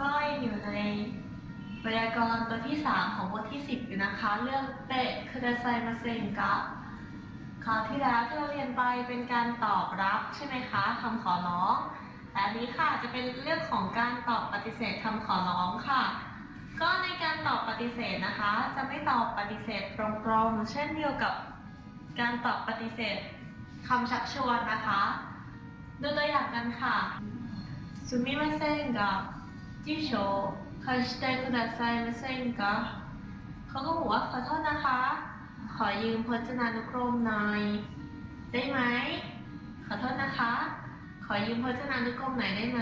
ก็ยังอยู่ในไวยากรณ์ตัวที่ 3 ของบทที่ 10 อยู่นะคะ เรื่องเตะคือไดไซมาเซงกะคราวที่แล้วที่เราเรียนไปเป็นการตอบรับใช่ไหมคะคำขอร้องแต่อันนี้ค่ะจะเป็นเรื่องของการตอบปฏิเสธคำขอร้องค่ะ ก็ในการตอบปฏิเสธนะคะ จะไม่ตอบปฏิเสธตรงๆ เช่นเดียวกับการตอบปฏิเสธคำชักชวนนะคะ ดูตัวอย่างกันค่ะซูมิมาเซงกับ 住所を貸してくださいませんかเขาก็บอกว่าขอโทษนะคะ ขอยืมพจนานุกรมหน่อย ได้ไหม ขอโทษนะคะ ขอยืมพจนานุกรมหน่อยได้ไหม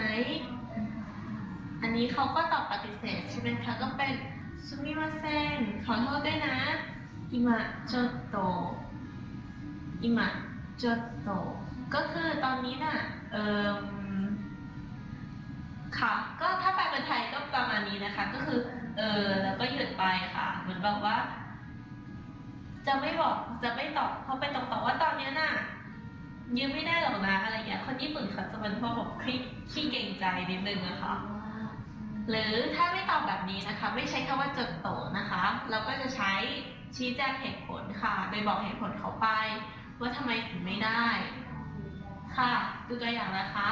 อันนี้เขาก็ตอบปฏิเสธใช่ไหมคะ ก็เป็นสุมิมาเซนขอโทษด้วยนะอิมะจดโตอิมะจดโตก็คือตอนนี้น่ะ เอ่มค่ะ ก็ถ้าแปล เป็นไทยก็ประมาณนี้นะคะ ก็คือ เออแล้วก็หยุดไปค่ะ เหมือนแบบว่า จะไม่บอกจะไม่ตอบเขาไปตอบว่าตอนนี้น่ะยืมไม่ได้หรอกนะอะไรอย่างเงี้ยคนญี่ปุ่นเขาจะเป็นพวกแบบขี้ขี้เก่งใจนิดนึงนะคะหรือถ้าไม่ตอบแบบนี้นะคะ ไม่ใช้คำว่าจดโตนะคะ เราก็จะใช้ชี้แจงเหตุผลค่ะโดยบอกเหตุผลเขาไป ว่าทำไมถึงไม่ได้ ค่ะดูตัวอย่างนะคะ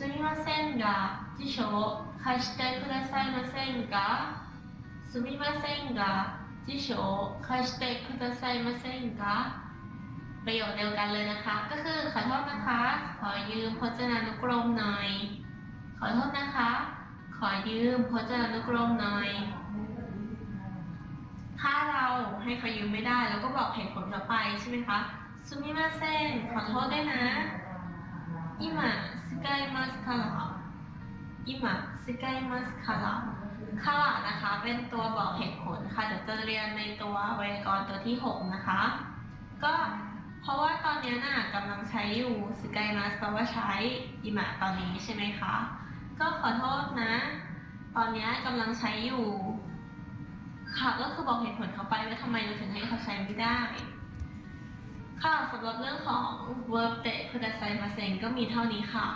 すみませんが辞書を貸してくださいませんかすみませんが辞書を貸してくださいませんかประโยคเดียวกันเลยนะคะ ก็คือขอโทษนะคะ ขอยืมพจนานุกรมหน่อย ขอโทษนะคะ ขอยืมพจนานุกรมหน่อย ถ้าเราให้เขายืมไม่ได้เราก็บอกเหตุผลเขาไปใช่ไหมคะสุมิมาเซนขอโทษด้วยนะอิมะสกา ยมัสคาระอิมะสกายมัสคาระค่ะนะคะ เป็นตัวบอกเหตุผลค่ะ เดี๋ยวจะเรียนในตัวไวยากรณ์ตัวที่ 6 นะคะ ก็เพราะว่าตอนนี้น่ะกำลังใช้อยู่สกายมัสแปลว่าใช้อิมะตอนนี้ใช่ไหมคะ ก็ขอโทษนะ ตอนนี้กำลังใช้อยู่ ค่ะ ก็คือบอกเหตุผลเขาไปว่าทำไมเราถึงให้เขาใช้ไม่ได้ ค่ะสำหรับเรื่องของ verb เตะคุดาไซมาเซงก็มีเท่านี้ค่ะ